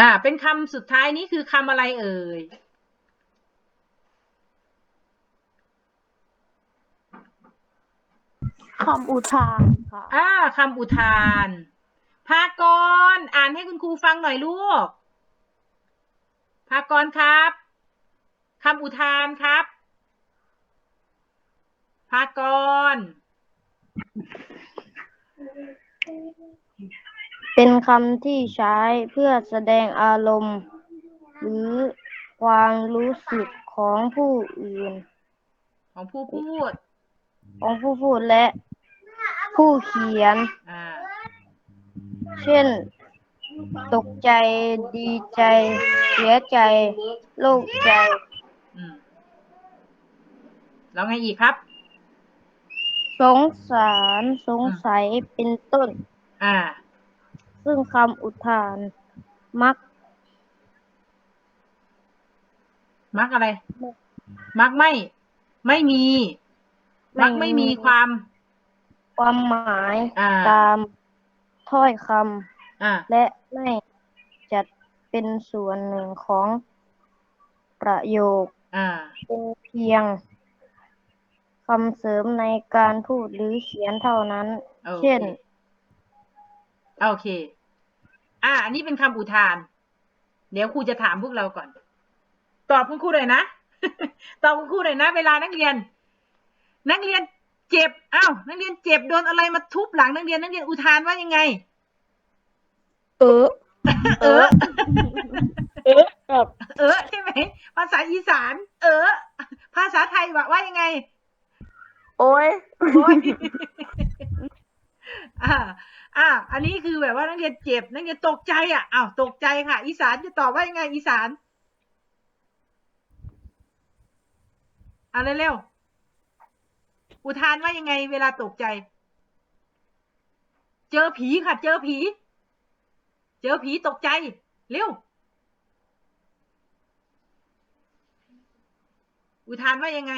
อ่า เป็นคำสุดท้ายนี้คือคำอะไรเอ่ย คำอุทานค่ะ อ่าคำอุทานภากรอ่านให้คุณครูฟังหน่อยลูกภากรครับคำอุทานครับภากร เป็นคำที่ใช้เพื่อแสดงอารมณ์ หรือความรู้สึกของผู้อื่น ของผู้พูด ของผู้พูดและผู้เขียน อ่า เช่น ตกใจดีใจ เสียใจ โล่งใจ อืม แล้วไงอีกครับ สงสารสงสัยเป็นต้น อ่า ซึ่งคำอุทานมัก มักอะไร มักไม่ ไม่มี มักไม่มีความ ความหมายอ่า ตามถ้อยคอ่าำและไม่จัดเป็นส่วนหนึ่งของประโยค อ่า เป็นเพียงคำเสริมในการพูดหรือเขียนเท่านั้น โอเค เช่น โอเค อ่า อันนี้เป็นคำอุทาน เดี๋ยวครูจะถามพวกเราก่อน ตอบคุณครูเลยนะ ตอบคุณครูเลยนะ เวลานักเรียน นักเรียนเจ็บอ้าวนักเรียนเจ็บโดนอะไรมาทุบหลังนักเรียนนักเรียนอุทานว่ายังไง เออ เออ เออครับเออใช่ไหมภาษาอีสาน เออ ภาษาไทยว่าว่ายังไง โอ้ย โอ้ย อ่าอ่า อันนี้คือแบบว่านักเรียนเจ็บนักเรียนตกใจอะอ้าวตกใจค่ะ อีสานจะตอบว่ายังไง อีสานเอะไรเร็วๆอุทานว่ายังไง เวลาตกใจ เจอผีค่ะ เจอผี เจอผีตกใจ เร็ว อุทานว่ายังไง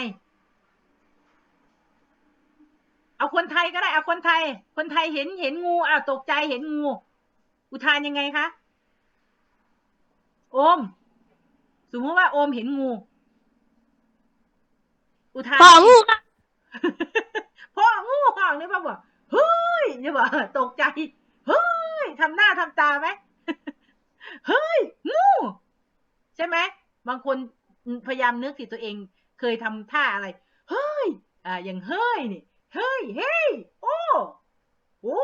เอาคนไทยก็ได้เอาคนไทย คนไทยเห็นเห็นงูอ้าวตกใจเห็นงู อุทานยังไงคะโอม สมมติว่าโอมเห็นงู อุทานของงูค่ะพ่องูห่องนี่พ่อบอกเฮ้ยนี่บอกตกใจเฮ้ยทำหน้าทำตาไหมเฮ้ยงูใช่ไหมบางคนพยายามนึกสิตัวเอง เคยทำท่าอะไร เฮ้ย อ่าอย่างเฮ้ยนี่ เฮ้ยเฮ้ยโอ้โอ้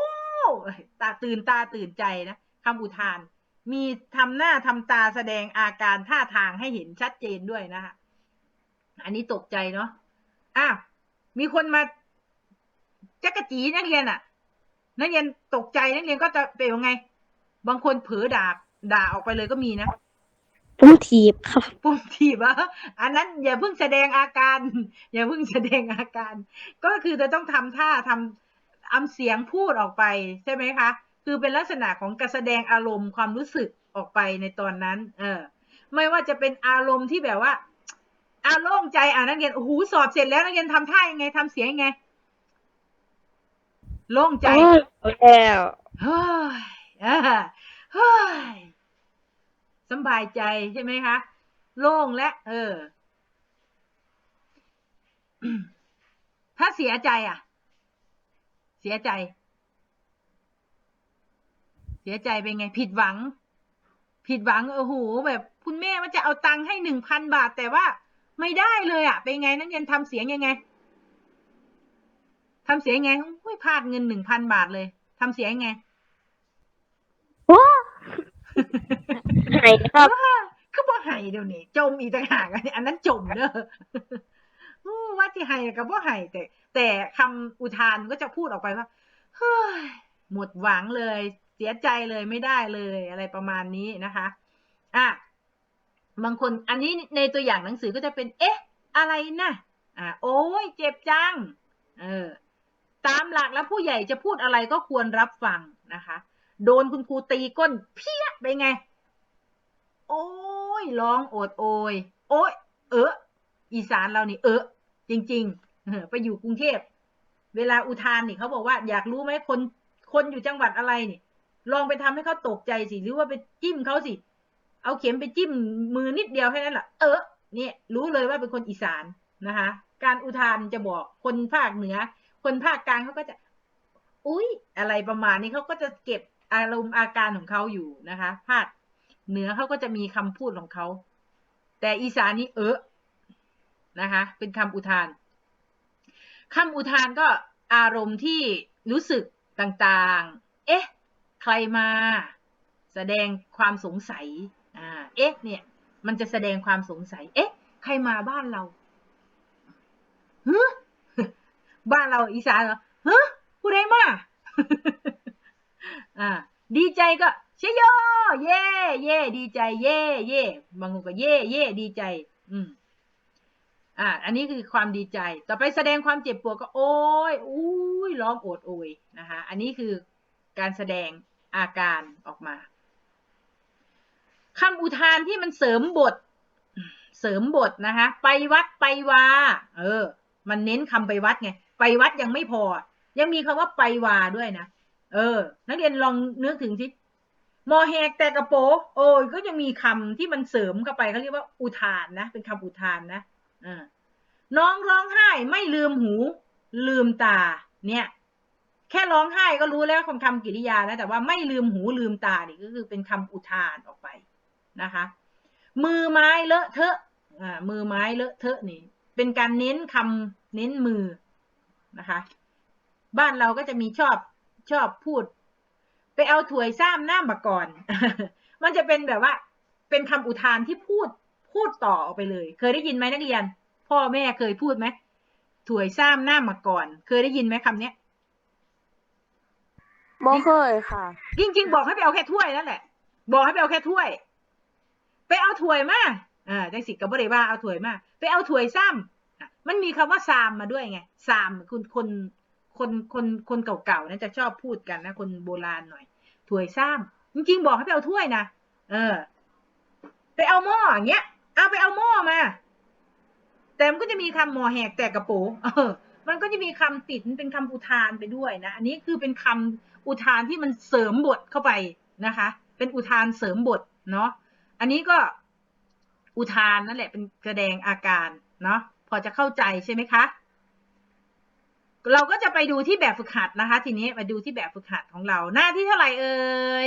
ตาตื่นตาตื่นใจนะคำอุทาน มีทำหน้าทำตาแสดงอาการท่าทางให้เห็นชัดเจนด้วยนะคะอันนี้ตกใจเนาะอ้าวมีคนมาจักกะจีนักเรียนอะ่ะ นักเรียนตกใจนักเรียนก็จะเป็นยังไง บางคนเผลอด่าด่าออกไปเลยก็มีนะ ผมถีบครับปุ่มถีบอะอันนั้นอย่าเพิ่งแสดงอาการ อย่าเพิ่งแสดงอาการ ก็คือจะต้องทำท่าทำอำเสียงพูดออกไปใช่ไหมคะ คือเป็นลักษณะของการแสดงอารมณ์ความรู้สึกออกไปในตอนนั้น เออ ไม่ว่าจะเป็นอารมณ์ที่แบบว่าอารมณ์ใจอ่านักเรียนโอ้โหสอบเสร็จแล้วนักเรียนทำท่ายังไงทำเสียงยังไง โล่งใจแล้ว เฮ้ยอ่าเฮ้ย สบายใจใช่ไหมคะ โล่งและเออ ถ้าเสียใจอะ เสียใจ เสียใจเป็นไง ผิดหวัง ผิดหวังโอ้โหแบบ คุณแม่ว่าจะเอาตังค์ให้หนึ่งพันบาท แต่ว่าไม่ได้เลยอะ เป็นไงนักเรียนทำเสียงยังไงทำเสียงไงอุ้ยพลาดเงินหนึ่งพันบาทเลยทำเสียงยังไงว้า ไหนครับว้าคือบ่ไห้เดี๋ยวนี้จมอีกต่างหากอันนั้นจมเด้อู้ว่าที่ไห้กับบ่ไห้แต่ แต่คำอุทานก็จะพูดออกไปว่าเฮ้ยหมดหวังเลย เสียใจเลยไม่ได้เลยอะไรประมาณนี้นะคะอะบางคนอันนี้ในตัวอย่างหนังสือก็จะเป็น เอ๊ะ อะไรนะอะโอ้ยเจ็บจังเออตามหลักแล้วผู้ใหญ่จะพูดอะไรก็ควรรับฟังนะคะ โดนคุณครูตีก้นเพี้ยไปไง โอ้ยร้องโอดโอย โอ้ยเอออีสานเรานี่ เออจริงๆไปอยู่กรุงเทพเวลาอุทานนี่เขาบอกว่าอยากรู้ไหมคนคนอยู่จังหวัดอะไรนี่ ลองไปทำให้เขาตกใจสิหรือว่าไปจิ้มเขาสิ เอาเข็มไปจิ้มมือนิดเดียวแค่นั้นแหละเออเนี่ยรู้เลยว่าเป็นคนอีสานนะคะ การอุทานจะบอกคนภาคเหนือ คนภาคกลางเขาก็จะ อุ้ยอะไรประมาณนี้เขาก็จะเก็บ อารมณ์อาการของเขาอยู่นะคะ ภาคเหนือเขาก็จะมีคำพูดของเขา แต่อีสานนี่เออนะคะ เป็นคำอุทานคำอุทานก็อารมณ์ที่รู้สึกต่างๆ เอ๊ะ ใครมา แสดงความสงสัย อ่า เอ๊ะ เนี่ย มันจะแสดงความสงสัย เอ๊ะ ใครมาบ้านเราฮึบ้านเราอีสานเหรอฮึผู้ใดมา อ่าดีใจก็เชยโย เย่เย่ดีใจ เย่เย่บางคนก็เย่เย่ดีใจ อืมอ่า อันนี้คือความดีใจ ต่อไปแสดงความเจ็บปวดก็โอ้ยอุ้ยร้องโอดโอยนะคะ อันนี้คือการแสดงอาการออกมาคำอุทานที่มันเสริมบท เสริมบทนะคะ ไปวัดไปวา เออ มันเน้นคำไปวัดไง ไปวัดยังไม่พอ ยังมีคำว่าไปวาด้วยนะ เออ นักเรียนลองนึกถึงที่มอแหกแต่กระโปงโอ้ยก็ยังมีคำที่มันเสริมเข้าไปเขาเรียกว่าอุทานนะ เป็นคำอุทานนะอ่าน้องร้องไห้ไม่ลืมหู ลืมตา เนี่ย แค่ร้องไห้ก็รู้แล้วคำคำกริยาแล้วแต่ว่าไม่ลืมหูลืมตานี่ก็คือเป็นคำอุทานออกไปนะคะ มือไม้เลอะเทอะอ่ามือไม้เลอะเทอะนี่เป็นการเน้นคำเน้นมือนะคะ บ้านเราก็จะมีชอบ ชอบพูด ไปเอาถ้วยซ้ำหน้ามาก่อน มันจะเป็นแบบว่า เป็นคำอุทานที่พูดพูดต่อออกไปเลย เคยได้ยินไหมนักเรียน พ่อแม่เคยพูดไหมถ้วยซ้ำหน้ามาก่อน เคยได้ยินไหมคำเนี้ยบ่เคยค่ะ จริง ๆ บอกให้ไปเอาแค่ถ้วยนั่นแหละ บอกให้ไปเอาแค่ถ้วย ไปเอาถ้วยมาอ่าจังสิกับบริว่าเอาถ้วยมา ไปเอาถ้วยซ้ำอะมันมีคำว่าซามมาด้วยไงซามคุณคน คนคนคนเก่าๆนะจะชอบพูดกันนะคนโบราณหน่อยถ้วยซ้ำจริง ๆ บอกให้ไปเอาถ้วยนะเออ ไปเอาหม้ออย่างเงี้ยเอาไปเอาหม้อมา แต่มันก็จะมีคำหมอแหกแตกกระโปงเออ มันก็จะมีคำติดเป็นคำอุทานไปด้วยนะอันนี้คือเป็นคำอุทานที่มันเสริมบทเข้าไปนะคะ เป็นอุทานเสริมบทเนาะอันนี้ก็อุทานนั่นแหละเป็นแสดงอาการเนาะพอจะเข้าใจใช่ไหมคะ เราก็จะไปดูที่แบบฝึกหัดนะคะ ทีนี้มาดูที่แบบฝึกหัดของเราหน้าที่เท่าไหร่เอ่ย